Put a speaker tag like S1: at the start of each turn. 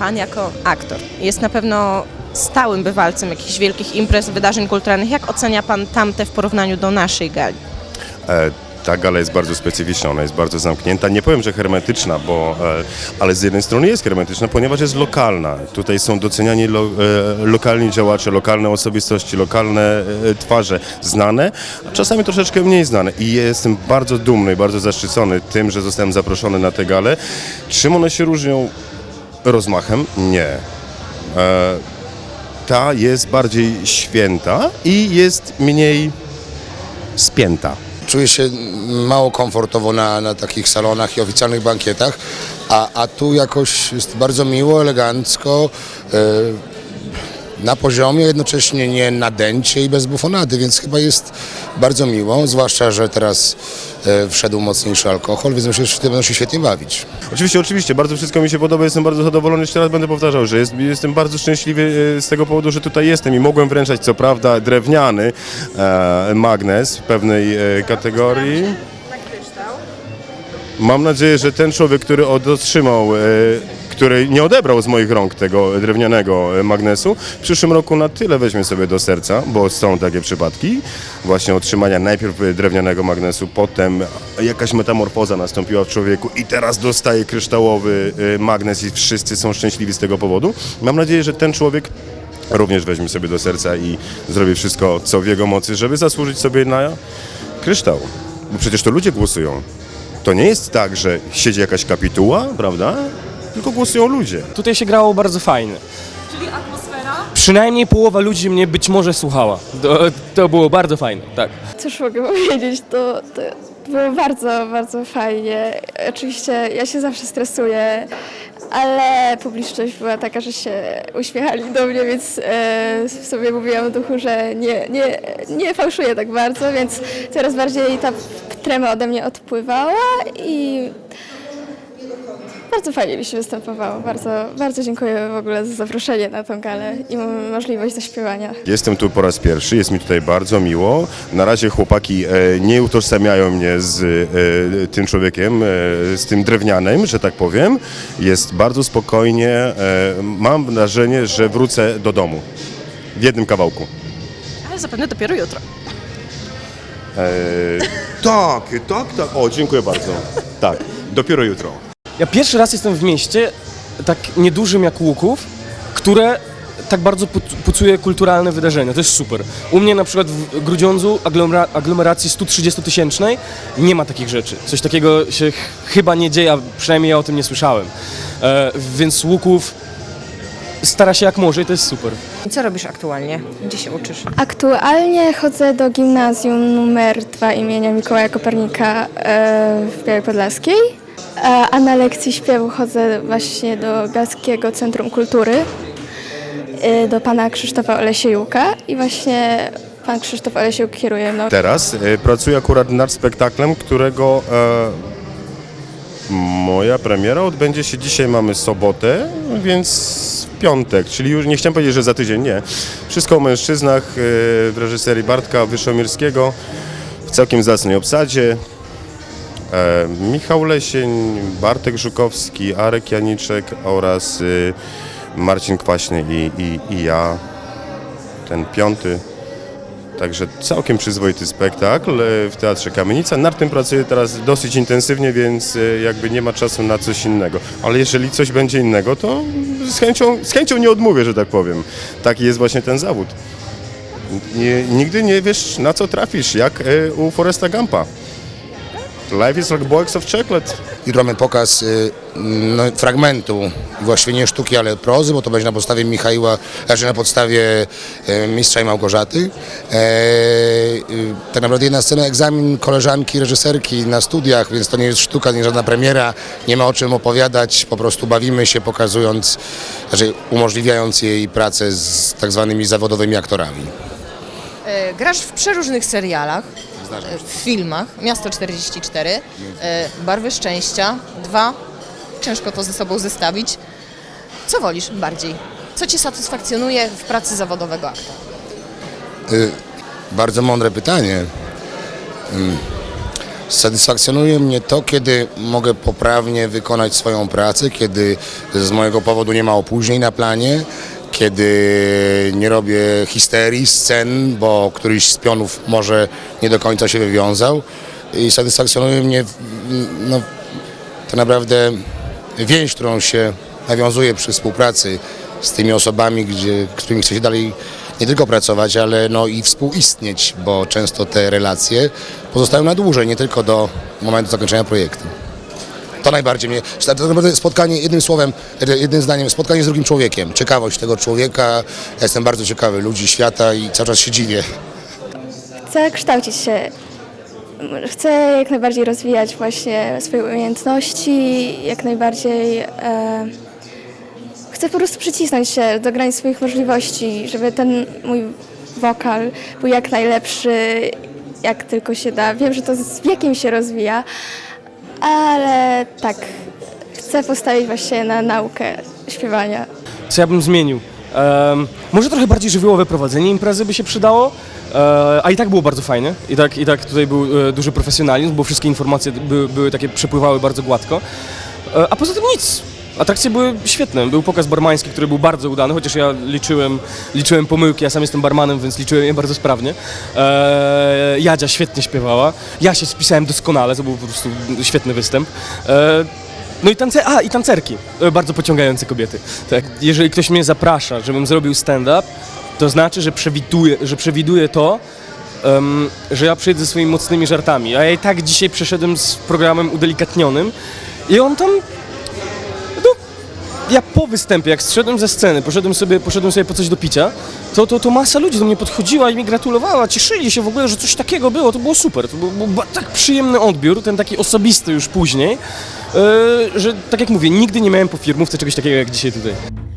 S1: Pan jako aktor jest na pewno stałym bywalcem jakichś wielkich imprez, wydarzeń kulturalnych. Jak ocenia Pan tamte w porównaniu do naszej gali?
S2: E, Ta gala jest bardzo specyficzna, ona jest bardzo zamknięta. Nie powiem, że hermetyczna, bo, e, ale z jednej strony jest hermetyczna, ponieważ jest lokalna. Tutaj są doceniani lo, e, lokalni działacze, lokalne osobistości, lokalne e, twarze, znane, a czasami troszeczkę mniej znane. I jestem bardzo dumny, bardzo zaszczycony tym, że zostałem zaproszony na tę galę. Czym one się różnią? Rozmachem? Nie. E, ta jest bardziej święta i jest mniej spięta.
S3: Czuję się mało komfortowo na, na takich salonach i oficjalnych bankietach, a, a tu jakoś jest bardzo miło, elegancko, e, na poziomie, jednocześnie nie nadęcie i bez bufonady, więc chyba jest bardzo miło, zwłaszcza, że teraz e, wszedł mocniejszy alkohol, więc myślę, że w tym będą się świetnie bawić.
S2: Oczywiście, oczywiście, bardzo wszystko mi się podoba, jestem bardzo zadowolony, jeszcze raz będę powtarzał, że jest, jestem bardzo szczęśliwy e, z tego powodu, że tutaj jestem i mogłem wręczać, co prawda, drewniany e, magnes pewnej e, kategorii. Mam nadzieję, że ten człowiek, który od- otrzymał, e, który nie odebrał z moich rąk tego drewnianego e, magnesu, w przyszłym roku na tyle weźmie sobie do serca, bo są takie przypadki właśnie otrzymania najpierw e, drewnianego magnesu, potem jakaś metamorfoza nastąpiła w człowieku i teraz dostaje kryształowy e, magnes i wszyscy są szczęśliwi z tego powodu. Mam nadzieję, że ten człowiek również weźmie sobie do serca i zrobi wszystko, co w jego mocy, żeby zasłużyć sobie na kryształ. Bo przecież to ludzie głosują. To nie jest tak, że siedzi jakaś kapituła, prawda? Tylko głosują ludzie.
S4: Tutaj się grało bardzo fajnie. Czyli atmosfera? Przynajmniej połowa ludzi mnie być może słuchała. To, to było bardzo fajne, tak.
S5: Cóż mogę powiedzieć, to, to było bardzo, bardzo fajnie. Oczywiście ja się zawsze stresuję, ale publiczność była taka, że się uśmiechali do mnie, więc e, sobie mówiłam w duchu, że nie, nie, nie fałszuję tak bardzo, więc coraz bardziej ta trema ode mnie odpływała i bardzo fajnie mi się występowało. Bardzo, bardzo dziękuję w ogóle za zaproszenie na tą galę i możliwość zaśpiewania.
S2: Jestem tu po raz pierwszy, jest mi tutaj bardzo miło. Na razie chłopaki e, nie utożsamiają mnie z e, tym człowiekiem, e, z tym drewnianym, że tak powiem. Jest bardzo spokojnie. E, mam wrażenie, że wrócę do domu w jednym kawałku.
S1: Ale zapewne dopiero jutro.
S2: E, tak, tak, tak. O, dziękuję bardzo. Tak, dopiero jutro.
S4: Ja pierwszy raz jestem w mieście, tak niedużym jak Łuków, które tak bardzo pu- pucuje kulturalne wydarzenia. To jest super. U mnie na przykład w Grudziądzu, aglomera- aglomeracji 130-tysięcznej, nie ma takich rzeczy. Coś takiego się ch- chyba nie dzieje, a przynajmniej ja o tym nie słyszałem. E, więc Łuków stara się jak może i to jest super.
S6: I co robisz aktualnie? Gdzie się uczysz?
S5: Aktualnie chodzę do gimnazjum numer 2 imienia Mikołaja Kopernika e, w Białej Podlaskiej, A na lekcji śpiewu chodzę właśnie do Bialskiego Centrum Kultury, e, do pana Krzysztofa Olesiejuka i właśnie pan Krzysztof Olesiuk kieruje mną.
S2: Teraz e, pracuję akurat nad spektaklem, którego e, moja premiera odbędzie się dzisiaj, mamy sobotę, więc piątek, czyli już nie chciałem powiedzieć, że za tydzień, nie. Wszystko o mężczyznach e, w reżyserii Bartka Wyszomirskiego w całkiem zacnej obsadzie. E, Michał Lesień, Bartek Żukowski, Arek Janiczek oraz y, Marcin Kwaśny i, i, i ja, ten piąty. Także całkiem przyzwoity spektakl e, w Teatrze Kamienica. Nad tym pracuję teraz dosyć intensywnie, więc e, jakby nie ma czasu na coś innego. Ale jeżeli coś będzie innego, to z chęcią, z chęcią nie odmówię, że tak powiem. Taki jest właśnie ten zawód. Nie, nigdy nie wiesz, na co trafisz, jak u Foresta Gampa. Life is like box of chocolate.
S3: Jutro mamy pokaz y, no, fragmentu, właściwie nie sztuki, ale prozy, bo to będzie na podstawie Michaiła, znaczy na podstawie e, Mistrza i Małgorzaty. E, y, tak naprawdę jedna scena, egzamin koleżanki, reżyserki na studiach, więc to nie jest sztuka, nie żadna premiera, nie ma o czym opowiadać, po prostu bawimy się pokazując, znaczy umożliwiając jej pracę z tak zwanymi zawodowymi aktorami.
S6: E, Grasz w przeróżnych serialach, w filmach. Miasto 44, e, Barwy Szczęścia, dwa. Ciężko to ze sobą zestawić. Co wolisz bardziej? Co Cię satysfakcjonuje w pracy zawodowego aktora?
S3: Y, Bardzo mądre pytanie. Mm. Satysfakcjonuje mnie to, kiedy mogę poprawnie wykonać swoją pracę, kiedy z mojego powodu nie ma opóźnień na planie, kiedy nie robię histerii, scen, bo któryś z pionów może nie do końca się wywiązał. I satysfakcjonuje mnie no, to naprawdę więź, którą się nawiązuje przy współpracy z tymi osobami, gdzie, z którymi chce się dalej nie tylko pracować, ale no i współistnieć, bo często te relacje pozostają na dłużej, nie tylko do momentu zakończenia projektu. To najbardziej mnie, tak naprawdę spotkanie, jednym słowem, jednym zdaniem, spotkanie z drugim człowiekiem, ciekawość tego człowieka, ja jestem bardzo ciekawy ludzi, świata i cały czas się dziwię.
S5: Chcę kształcić się. Chcę jak najbardziej rozwijać właśnie swoje umiejętności, jak najbardziej e, chcę po prostu przycisnąć się do granic swoich możliwości, żeby ten mój wokal był jak najlepszy, jak tylko się da. Wiem, że to z wiekiem się rozwija, ale tak, chcę postawić właśnie na naukę śpiewania.
S4: Co ja bym zmienił? Em, może trochę bardziej żywiołowe prowadzenie imprezy by się przydało, e, a i tak było bardzo fajne. I tak, i tak tutaj był e, duży profesjonalizm, bo wszystkie informacje były, były takie, przepływały bardzo gładko. E, a poza tym nic. Atrakcje były świetne. Był pokaz barmański, który był bardzo udany, chociaż ja liczyłem, liczyłem pomyłki, ja sam jestem barmanem, więc liczyłem je bardzo sprawnie. E, Jadzia świetnie śpiewała. Ja się spisałem doskonale, to był po prostu świetny występ. E, no i tance, a, i tancerki, E, bardzo pociągające kobiety. Tak. Jeżeli ktoś mnie zaprasza, żebym zrobił stand-up, to znaczy, że przewiduje, że przewiduje to, że ja przyjdę ze swoimi mocnymi żartami. A ja i tak dzisiaj przeszedłem z programem udelikatnionym i on tam, ja po występie, jak zszedłem ze sceny, poszedłem sobie, poszedłem sobie po coś do picia, to, to, to masa ludzi do mnie podchodziła i mi gratulowała, cieszyli się w ogóle, że coś takiego było, to było super, to był, był tak przyjemny odbiór, ten taki osobisty już później, e, że tak jak mówię, nigdy nie miałem po firmówce czegoś takiego jak dzisiaj tutaj.